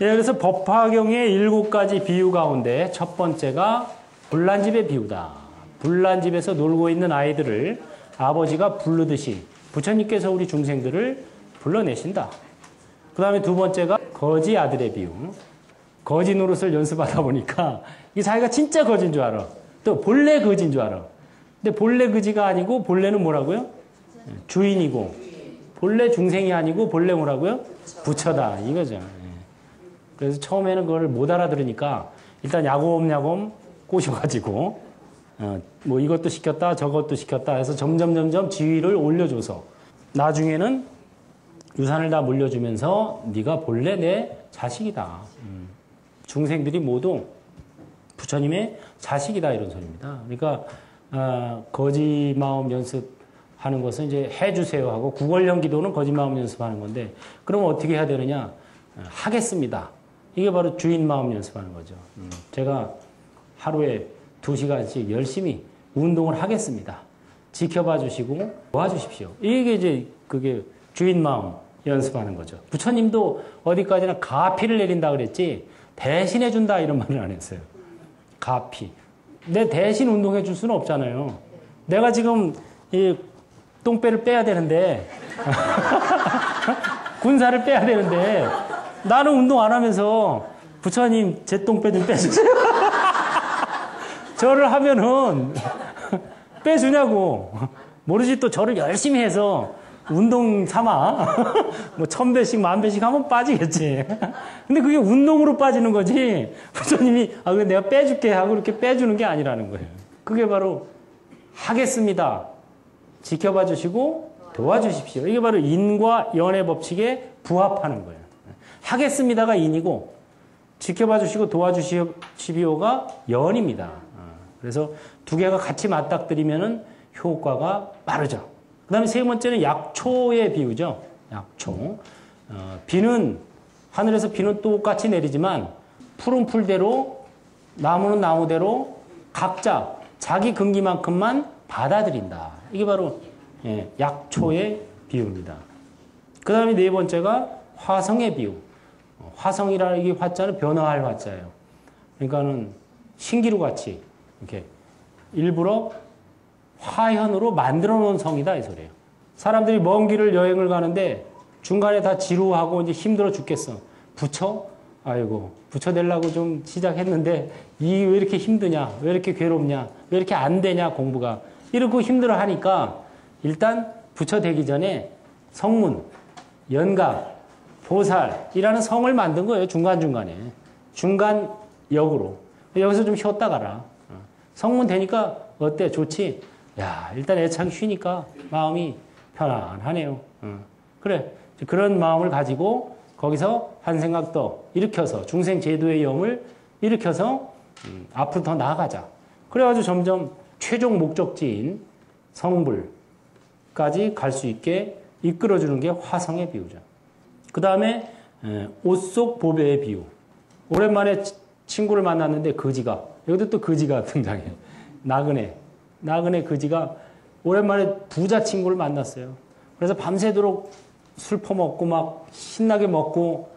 네, 그래서 법화경의 일곱 가지 비유 가운데 첫 번째가 불난집의 비유다. 불난집에서 놀고 있는 아이들을 아버지가 부르듯이 부처님께서 우리 중생들을 불러내신다. 그 다음에 두 번째가 거지 아들의 비유. 거지 노릇을 연습하다 보니까 이 자기가 진짜 거지인 줄 알아. 또 본래 거지인 줄 알아. 근데 본래 거지가 아니고 본래는 뭐라고요? 주인이고 본래 중생이 아니고 본래 뭐라고요? 부처다 이거죠. 예. 그래서 처음에는 그걸 못 알아들으니까 일단 야곱야곱 꼬셔가지고 어, 뭐 이것도 시켰다 저것도 시켰다 해서 점점 점점 지위를 올려줘서 나중에는 유산을 다 물려주면서 네가 본래 내 자식이다. 음. 중생들이 모두 부처님의 자식이다 이런 소리입니다. 그러니까 어, 거지 마음 연습하는 것은 이제 해주세요 하고 구걸령 기도는 거지 마음 연습하는 건데 그럼 어떻게 해야 되느냐? 어, 하겠습니다. 이게 바로 주인 마음 연습하는 거죠. 음. 제가 하루에 두 시간씩 열심히 운동을 하겠습니다. 지켜봐 주시고 도와주십시오. 이게 이제 그게 주인 마음 연습하는 거죠. 부처님도 어디까지나 가피를 내린다 그랬지 대신해 준다 이런 말을 안 했어요. 가피. 내 대신 운동해 줄 수는 없잖아요. 내가 지금 이 똥배를 빼야 되는데 군사를 빼야 되는데 나는 운동 안 하면서 부처님 제 똥배 좀 빼주세요. 저를 하면은 빼주냐고 모르지 또 저를 열심히 해서 운동 삼아 뭐 천 배씩 만 배씩 하면 빠지겠지. 근데 그게 운동으로 빠지는 거지. 부처님이 아 그래 내가 빼줄게 하고 이렇게 빼주는 게 아니라는 거예요. 그게 바로 하겠습니다. 지켜봐 주시고 도와주십시오. 이게 바로 인과 연의 법칙에 부합하는 거예요. 하겠습니다가 인이고 지켜봐 주시고 도와주십시오가 연입니다. 그래서 두 개가 같이 맞닥뜨리면은 효과가 빠르죠. 그 다음에 세 번째는 약초의 비유죠. 약초. 어, 비는, 하늘에서 비는 똑같이 내리지만 풀은 풀대로, 나무는 나무대로 각자 자기 근기만큼만 받아들인다. 이게 바로 예, 약초의 비유입니다. 그 다음에 네 번째가 화성의 비유. 어, 화성이라는 이 화자는 변화할 화자예요. 그러니까는 신기루 같이 이렇게 일부러 화현으로 만들어 놓은 성이다 이 소리예요. 사람들이 먼 길을 여행을 가는데 중간에 다 지루하고 이제 힘들어 죽겠어. 부처? 아이고 부처 되려고 좀 시작했는데 이 왜 이렇게 힘드냐? 왜 이렇게 괴롭냐? 왜 이렇게 안 되냐 공부가? 이러고 힘들어 하니까 일단 부처 되기 전에 성문, 연각, 보살이라는 성을 만든 거예요. 중간중간에. 중간 역으로. 여기서 좀 쉬었다 가라. 성문 되니까 어때? 좋지? 야, 일단 애착이 쉬니까 마음이 편안하네요. 어. 그래. 그런 마음을 가지고 거기서 한 생각 더 일으켜서 중생 제도의 영을 일으켜서 음, 앞으로 더 나아가자. 그래가지고 점점 최종 목적지인 성불까지 갈 수 있게 이끌어주는 게 화성의 비유죠. 그 다음에 옷 속 보배의 비유. 오랜만에 친구를 만났는데 거지가 여기도 또 거지가 등장해요. 나그네. 나그네 그지가 오랜만에 부자 친구를 만났어요. 그래서 밤새도록 술 퍼먹고 막 신나게 먹고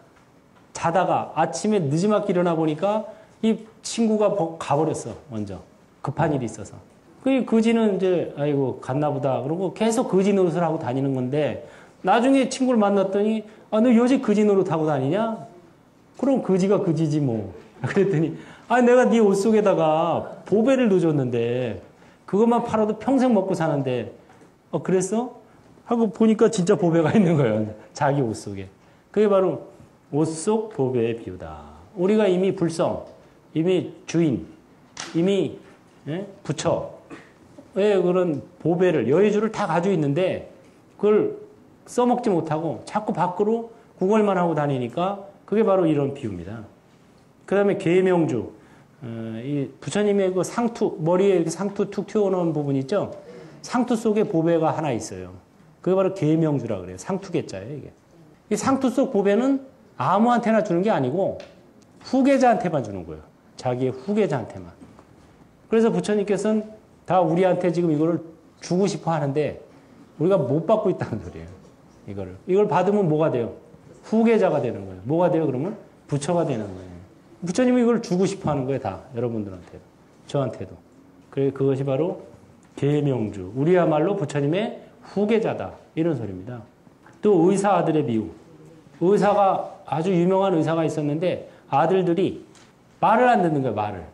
자다가 아침에 늦지막히 일어나 보니까 이 친구가 가버렸어, 먼저. 급한 일이 있어서. 그 그지는 이제, 아이고, 갔나 보다. 그러고 계속 그지 노릇을 하고 다니는 건데, 나중에 친구를 만났더니, 아, 너 요새 그지 노릇 하고 다니냐? 그럼 그지가 그지지 뭐. 그랬더니, 아, 내가 네 옷 속에다가 보배를 넣어줬는데, 그것만 팔아도 평생 먹고 사는데, 어, 그랬어? 하고 보니까 진짜 보배가 있는 거예요. 자기 옷 속에. 그게 바로 옷 속 보배의 비유다. 우리가 이미 불성, 이미 주인, 이미 예? 부처의 그런 보배를, 여의주를 다 가지고 있는데, 그걸 써먹지 못하고 자꾸 밖으로 구걸만 하고 다니니까 그게 바로 이런 비유입니다. 그 다음에 계명주. 어, 이 부처님의 그 상투, 머리에 이렇게 상투 툭 튀어나온 부분 있죠? 상투 속에 보배가 하나 있어요. 그게 바로 계명주라 그래요. 상투계자예요, 이게. 이 상투 속 보배는 아무한테나 주는 게 아니고 후계자한테만 주는 거예요. 자기의 후계자한테만. 그래서 부처님께서는 다 우리한테 지금 이거를 주고 싶어 하는데 우리가 못 받고 있다는 소리예요. 이거를. 이걸 받으면 뭐가 돼요? 후계자가 되는 거예요. 뭐가 돼요, 그러면? 부처가 되는 거예요. 부처님이 이걸 주고 싶어 하는 거예요, 다. 여러분들한테도. 저한테도. 그래, 그것이 바로 계명주. 우리야말로 부처님의 후계자다. 이런 소리입니다. 또 의사 아들의 비유. 의사가 아주 유명한 의사가 있었는데 아들들이 말을 안 듣는 거예요, 말을.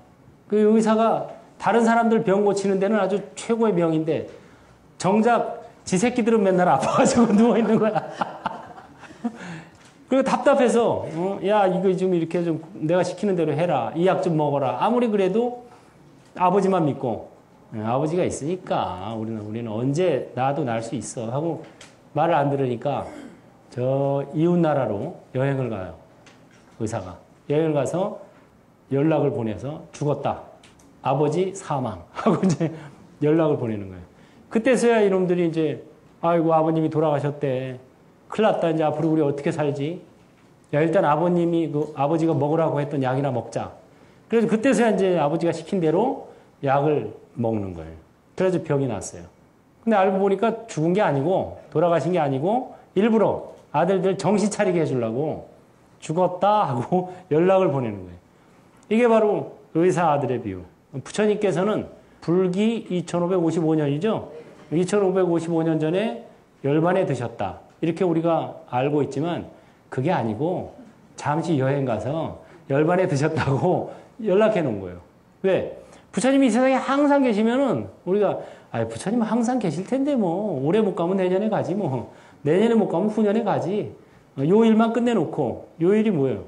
그 의사가 다른 사람들 병 고치는 데는 아주 최고의 명인데 정작 지 새끼들은 맨날 아파가지고 누워있는 거야. 그리고 답답해서, 어, 야, 이거 좀 이렇게 좀 내가 시키는 대로 해라. 이 약 좀 먹어라. 아무리 그래도 아버지만 믿고, 예, 아버지가 있으니까 우리는, 우리는 언제 나도 날 수 있어. 하고 말을 안 들으니까 저 이웃 나라로 여행을 가요. 의사가. 여행을 가서 연락을 보내서 죽었다. 아버지 사망. 하고 이제 연락을 보내는 거예요. 그때서야 이놈들이 이제, 아이고, 아버님이 돌아가셨대. 큰일 났다. 이제 앞으로 우리 어떻게 살지? 야, 일단 아버님이, 그 아버지가 먹으라고 했던 약이나 먹자. 그래서 그때서야 이제 아버지가 시킨 대로 약을 먹는 거예요. 그래서 병이 났어요. 근데 알고 보니까 죽은 게 아니고, 돌아가신 게 아니고, 일부러 아들들 정신 차리게 해주려고 죽었다 하고 연락을 보내는 거예요. 이게 바로 의사 아들의 비유. 부처님께서는 불기 2555년이죠. 2555년 전에 열반에 드셨다. 이렇게 우리가 알고 있지만 그게 아니고 잠시 여행 가서 열반에 드셨다고 연락해 놓은 거예요. 왜? 부처님이 이 세상에 항상 계시면은 우리가 아, 부처님 항상 계실 텐데 뭐 올해 못 가면 내년에 가지 뭐 내년에 못 가면 후년에 가지. 요 일만 끝내놓고 요 일이 뭐예요?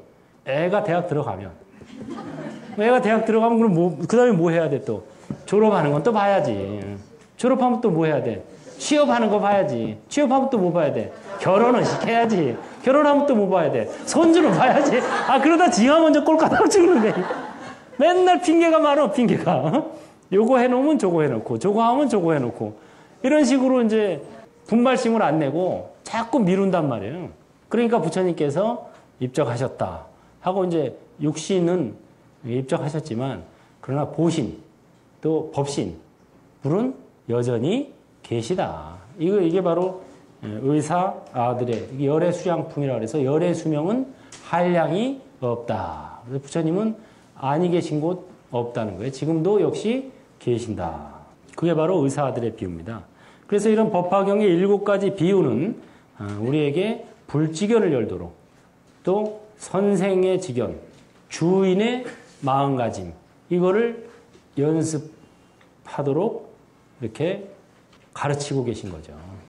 애가 대학 들어가면 애가 대학 들어가면 그럼 뭐, 그 다음에 뭐 해야 돼 또? 졸업하는 건 또 봐야지. 졸업하면 또 뭐 해야 돼? 취업하는 거 봐야지. 취업하면 또 뭐 봐야 돼? 결혼은 시켜야지. 결혼하면 또 뭐 봐야 돼? 손주는 봐야지. 아, 그러다 지가 먼저 꼴까닥 거야. 맨날 핑계가 많아, 핑계가. 요거 해놓으면 저거 해놓고, 저거 하면 저거 해놓고. 이런 식으로 이제 분발심을 안 내고 자꾸 미룬단 말이에요. 그러니까 부처님께서 입적하셨다. 하고 이제 육신은 입적하셨지만, 그러나 보신, 또 법신, 불은 여전히 계시다. 이거, 이게 바로 의사 아들의 열의 수양품이라 그래서 열의 수명은 한량이 없다. 그래서 부처님은 아니 계신 곳 없다는 거예요. 지금도 역시 계신다. 그게 바로 의사 아들의 비유입니다. 그래서 이런 법화경의 일곱 가지 비유는 우리에게 불지견을 열도록 또 선생의 지견, 주인의 마음가짐 이거를 연습하도록 이렇게 가르치고 계신 거죠.